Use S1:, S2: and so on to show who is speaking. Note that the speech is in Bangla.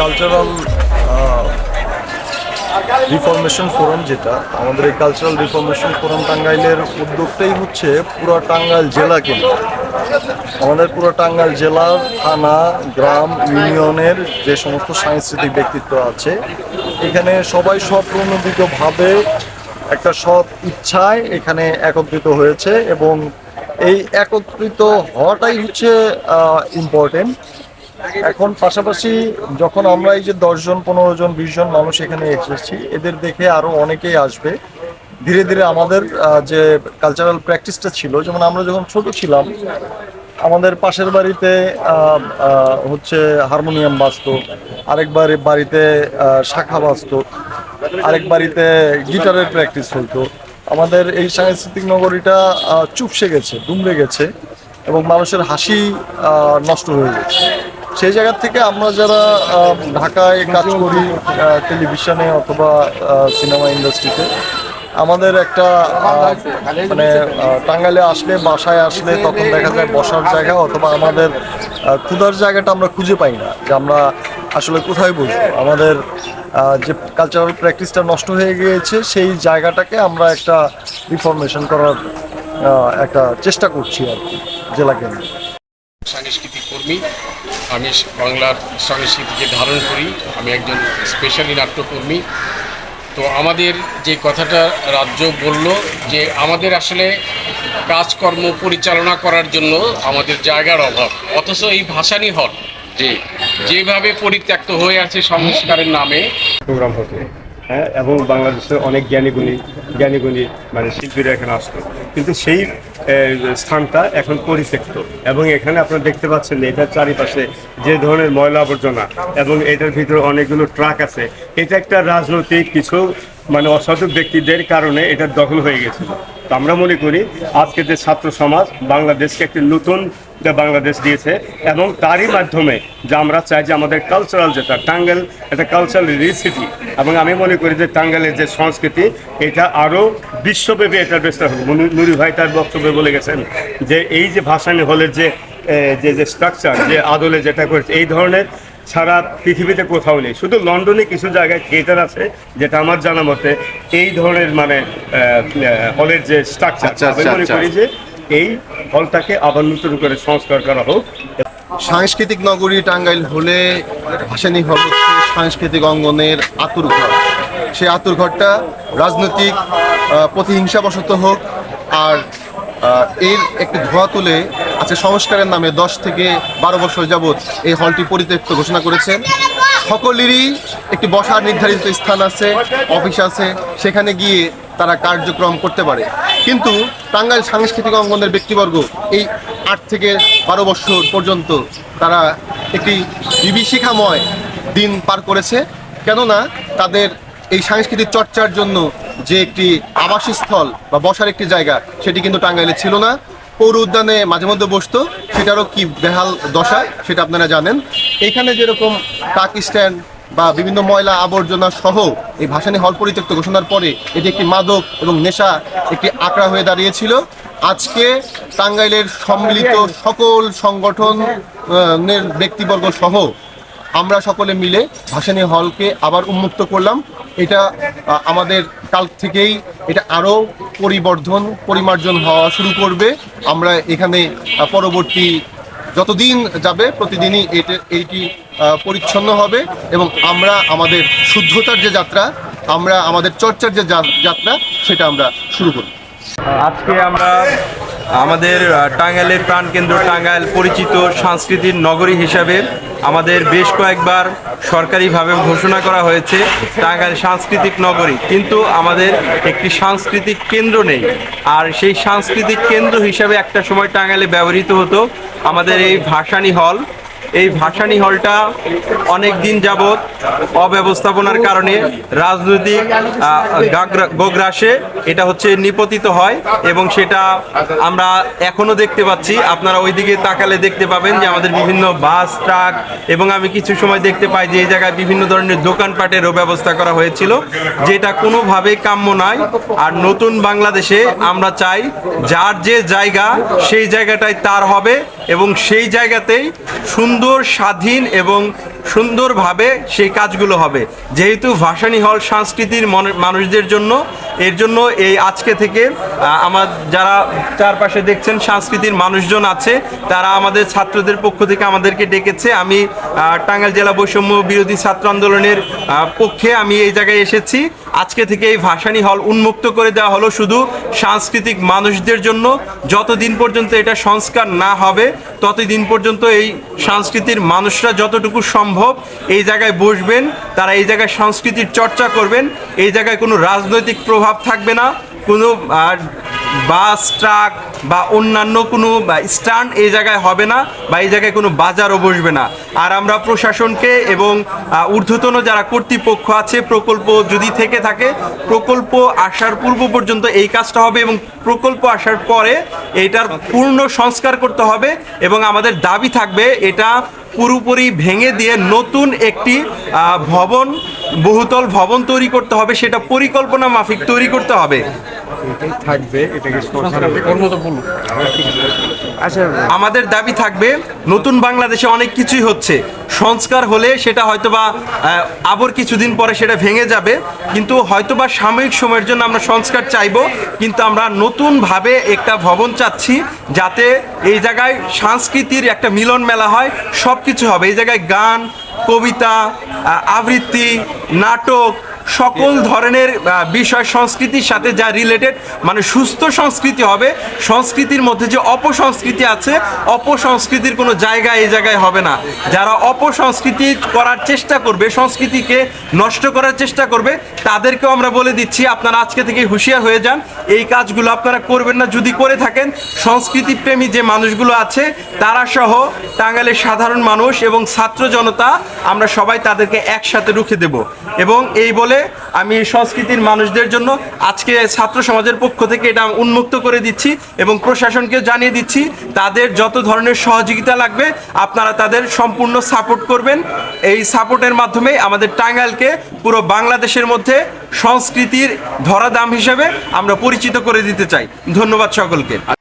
S1: কালচারাল রিফরমেশন ফোরাম যেটা, আমাদের এই কালচারাল রিফরমেশন ফোরাম টাঙ্গাইলের উদ্যোগটাই হচ্ছে পুরো টাঙ্গাইল জেলাকে নিয়ে। আমাদের পুরো টাঙ্গাইল জেলার থানা, গ্রাম, ইউনিয়নের যে সমস্ত সাংস্কৃতিক ব্যক্তিত্ব আছে, এখানে সবাই স্বপ্রণোদিতভাবে একটা সৎ ইচ্ছায় এখানে একত্রিত হয়েছে এবং এই একত্রিত হওয়াটাই হচ্ছে ইম্পর্টেন্ট এখন পাশাপাশি যখন আমরা এই যে দশজন পনেরো জন, বিশ জন মানুষ এখানে এসেছি, এদের দেখে আরও অনেকেই আসবে। ধীরে ধীরে আমাদের যে কালচারাল প্র্যাকটিসটা ছিল, যেমন আমরা যখন ছোট ছিলাম, আমাদের পাশের বাড়িতে হচ্ছে হারমোনিয়াম বাজতো, আরেক বাড়ি, বাড়িতে শাখা বাজতো, আরেক বাড়িতে গিটারের প্র্যাকটিস হতো আমাদের এই সাংস্কৃতিক নগরীটা চুপসে গেছে, দুমড়ে গেছে এবং মানুষের হাসি নষ্ট হয়ে গেছে। সেই জায়গা থেকে আমরা যারা ঢাকায় কাজ করি টেলিভিশনে অথবা সিনেমা ইন্ডাস্ট্রিতে আমাদের একটা মানে টাঙ্গাইলে আসলে, বাসায় আসলে তখন দেখা যায় বসার জায়গা অথবা আমাদের ক্ষুধার জায়গাটা আমরা খুঁজে পাই না, যে আমরা আসলে কোথায় বসবো। আমাদের যে কালচারাল প্র্যাকটিসটা নষ্ট হয়ে গিয়েছে, সেই জায়গাটাকে আমরা একটা রিফরমেশন করার একটা চেষ্টা করছি আর কি জেলা কেন্দ্রে
S2: সাংস্কৃতিক কর্মী। আমি বাংলার সংস্কৃতিকে ধারণ করি। আমি একজন স্পেশালি নাট্যকর্মী। তো আমাদের যে কথাটা রাজ্য বলল যে আমাদের আসলে কাজকর্ম পরিচালনা করার জন্য আমাদের জায়গার অভাব। অথচ এই ভাসানি হল যে যেভাবে পরিত্যক্ত হয়ে আছে সংস্কারের নামে।
S3: প্রোগ্রাম হতো। হ্যাঁ এবং বাংলাদেশের অনেক জ্ঞানীগুণী জ্ঞানীগুণী মানে শিল্পীরা এখানে আসতো। কিন্তু সেই স্থানটা এখন পরিত্যক্ত। এবং এখানে আপনারা দেখতে পাচ্ছেন এটার চারিপাশে যে ধরনের ময়লা আবর্জনা এবং এটার ভিতরে অনেকগুলো ট্রাক আছে, এটা একটা রাজনৈতিক কিছু মানে অসাধু ব্যক্তিদের কারণে এটা দখল হয়ে গেছিল। তো আমরা মনে করি আজকে যে ছাত্র সমাজ বাংলাদেশকে একটি নতুন বাংলাদেশ দিয়েছে এবং তারই মাধ্যমে যে আমরা চাই যে আমাদের কালচারাল যেটা টাঙ্গেল একটা কালচারাল রিসিটি এবং আমি মনে করি যে টাঙ্গাইলের যে সংস্কৃতি, এটা আরও বিশ্বব্যাপী এটা বিস্তার হবে। নুরি- ভাই তার বক্তব্যে বলে গেছেন যে এই যে ভাসানি হলের যে যে যে স্ট্রাকচার যে আদলে যেটা করেছে, এই ধরনের সারা পৃথিবীতে কোথাও নেই। শুধু লন্ডনে কিছু জায়গায় থিয়েটার আছে যেটা আমার জানা মতে এই ধরনের মানে হলের যে স্ট্রাকচার
S4: আচ্ছা,
S3: আমি
S4: আচ্ছা,
S3: মনে
S4: আচ্ছা।
S3: করি যে এই হলটাকে আবার নতুন করে সংস্কার করা হোক।
S4: সাংস্কৃতিক নগরী টাঙ্গাইল হলে ভাসানী হল হচ্ছে সাংস্কৃতিক অঙ্গনের আতুর ঘর সেই আতুর ঘরটা রাজনৈতিক প্রতিহিংসাবশত হোক আর এর একটি ধোয়া তুলে আজকে সংস্কারের নামে দশ থেকে বারো বছর যাবৎ এই হলটি পরিত্যক্ত ঘোষণা করেছেন। সকলেরই একটি বসার নির্ধারিত স্থান আছে, অফিস আছে, সেখানে গিয়ে তারা কার্যক্রম করতে পারে। কিন্তু টাঙ্গাইল সাংস্কৃতিক অঙ্গনের ব্যক্তিবর্গ এই আট থেকে বারো বছর পর্যন্ত তারা একটি বিভীষিকাময় দিন পার করেছে। কেননা তাদের এই সাংস্কৃতিক চর্চার জন্য যে একটি আবাসস্থল বা বসার একটি জায়গা, সেটি কিন্তু টাঙ্গাইলে ছিল না। পৌর উদ্যানে মাঝে মধ্যে বসতো, সেটারও কি বেহাল দশা সেটা আপনারা জানেন। এখানে যেরকম টাক স্ট্যান্ড বা বিভিন্ন ময়লা আবর্জনা সহ এই ভাসানী হল পরিত্যক্ত ঘোষণার পরে এটি একটি মাদক এবং নেশা একটি আঁকড়া হয়ে দাঁড়িয়েছিল। আজকে টাঙ্গাইলের সম্মিলিত সকল সংগঠন ব্যক্তিবর্গ সহ আমরা সকলে মিলে ভাসানী হলকে আবার উন্মুক্ত করলাম। এটা আমাদের কাল থেকেই এটা আরও পরিবর্ধন, পরিমার্জন হওয়া শুরু করবে। আমরা এখানে পরবর্তী যতদিন যাবে প্রতিদিনই এটা, এইটি পরিচ্ছন্ন হবে এবং আমরা আমাদের শুদ্ধতার যে যাত্রা, আমরা আমাদের চর্চার যে, যাত্রা, সেটা আমরা শুরু করব।
S5: আজকে আমরা আমাদের টাঙ্গাইলের প্রাণকেন্দ্র টাঙ্গাইল পরিচিত সাংস্কৃতিক নগরী হিসাবে আমাদের বেশ কয়েকবার সরকারিভাবে ঘোষণা করা হয়েছে টাঙ্গাইল সাংস্কৃতিক নগরী। কিন্তু আমাদের একটি সাংস্কৃতিক কেন্দ্র নেই। আর সেই সাংস্কৃতিক কেন্দ্র হিসাবে একটা সময় টাঙ্গাইলে ব্যবহৃত হতো। আমাদের এই ভাসানী হল এই ভাসানী হলটা অনেক দিন যাবৎ অব্যবস্থাপনার কারণে রাজনৈতিক গোগ্রাসে এটা হচ্ছে নিপতিত হয় এবং সেটা আমরা এখনও দেখতে পাচ্ছি। আপনারা ওইদিকে তাকালে দেখতে পাবেন যে আমাদের বিভিন্ন বাস, ট্রাক এবং আমি কিছু সময় দেখতে পাই যে এই জায়গায় বিভিন্ন ধরনের দোকানপাটেরও ব্যবস্থা করা হয়েছিল, যেটা কোনোভাবেই কাম্য নয়। আর নতুন বাংলাদেশে আমরা চাই যার যে জায়গা, সেই জায়গাটাই তার হবে। এবং সেই জায়গাতেই সুন্দর স্বাধীন এবং সুন্দরভাবে সেই কাজগুলো হবে। যেহেতু ভাসানী হল সংস্কৃতির মনে- মানুষদের জন্য, এর জন্য এই আজকে থেকে আমার যারা চারপাশে দেখছেন সংস্কৃতির মানুষজন আছে, তারা আমাদের ছাত্রদের পক্ষ থেকে আমাদেরকে ডেকেছে। আমি টাঙ্গাইল জেলা বৈষম্য বিরোধী ছাত্র আন্দোলনের পক্ষে আমি এই জায়গায় এসেছি। আজকে থেকে এই ভাসানী হল উন্মুক্ত করে দেওয়া হলো শুধু সাংস্কৃতিক মানুষদের জন্য। যতদিন পর্যন্ত এটা সংস্কার না হবে ততদিন পর্যন্ত এই সংস্কৃতির মানুষরা যতটুকু সম্ভব এই জায়গায় বসবেন, তারা এই জায়গায় সংস্কৃতির চর্চা করবেন, এই জায়গায় কোনো রাজনৈতিক প্রভাব থাকবে না, কোনো বাস ট্রাক বা অন্যান্য কোনো স্ট্যান্ড এই জায়গায় হবে না বা এই জায়গায় কোনো বাজারও বসবে না। আর আমরা প্রশাসনকে এবং ঊর্ধ্বতন যারা কর্তৃপক্ষ আছে, প্রকল্প যদি থেকে থাকে, প্রকল্প আসার পূর্ব পর্যন্ত এই কাজটা হবে এবং প্রকল্প আসার পরে এটার পূর্ণ সংস্কার করতে হবে এবং আমাদের দাবি থাকবে এটা পুরোপুরি ভেঙে দিয়ে নতুন একটি ভবন বহুতল ভবন তৈরি করতে হবে সেটা পরিকল্পনা মাফিক তৈরি করতে হবে।
S3: থাকবে এটাকে
S2: বলুন?
S3: আচ্ছা
S5: আমাদের দাবি থাকবে নতুন বাংলাদেশে অনেক কিছুই হচ্ছে। সংস্কার হলে সেটা হয়তোবা আবার কিছুদিন পরে সেটা ভেঙে যাবে কিন্তু হয়তোবা সাময়িক সময়ের জন্য আমরা সংস্কার চাইব। কিন্তু আমরা নতুনভাবে একটা ভবন চাচ্ছি যাতে এই জায়গায় সংস্কৃতির একটা মিলন মেলা হয় সব কিছু হবে। এই জায়গায় গান, কবিতা আবৃত্তি, নাটক সকল ধরনের বিষয় সংস্কৃতির সাথে যা রিলেটেড মানে সুস্থ সংস্কৃতি হবে সংস্কৃতির মধ্যে যে অপসংস্কৃতি আছে অপসংস্কৃতির কোনো জায়গা এই জায়গায় হবে না। যারা অপসংস্কৃতি করার চেষ্টা করবে সংস্কৃতিকে নষ্ট করার চেষ্টা করবে তাদেরকেও আমরা বলে দিচ্ছি আপনারা আজকে থেকে হুঁশিয়ার হয়ে যান। এই কাজগুলো আপনারা করবেন না যদি করে থাকেন সংস্কৃতি প্রেমী যে মানুষগুলো আছে তারা সহ টাঙ্গাইলের সাধারণ মানুষ এবং ছাত্র জনতা আমরা সবাই তাদেরকে একসাথে রুখে দেব। এবং এই বলে আমি সংস্কৃতির মানুষদের জন্য আজকে ছাত্র সমাজের পক্ষ থেকে এটা উন্মুক্ত করে দিচ্ছি এবং প্রশাসনকে জানিয়ে দিচ্ছি, তাদের যত ধরনের সহযোগিতা লাগবে, আপনারা তাদের সম্পূর্ণ সাপোর্ট করবেন। এই সাপোর্টের মাধ্যমে আমাদের টাঙ্গাইলকে পুরো বাংলাদেশের মধ্যে সংস্কৃতির ধরাধাম হিসেবে আমরা পরিচিত করে দিতে চাই। ধন্যবাদ সকলকে।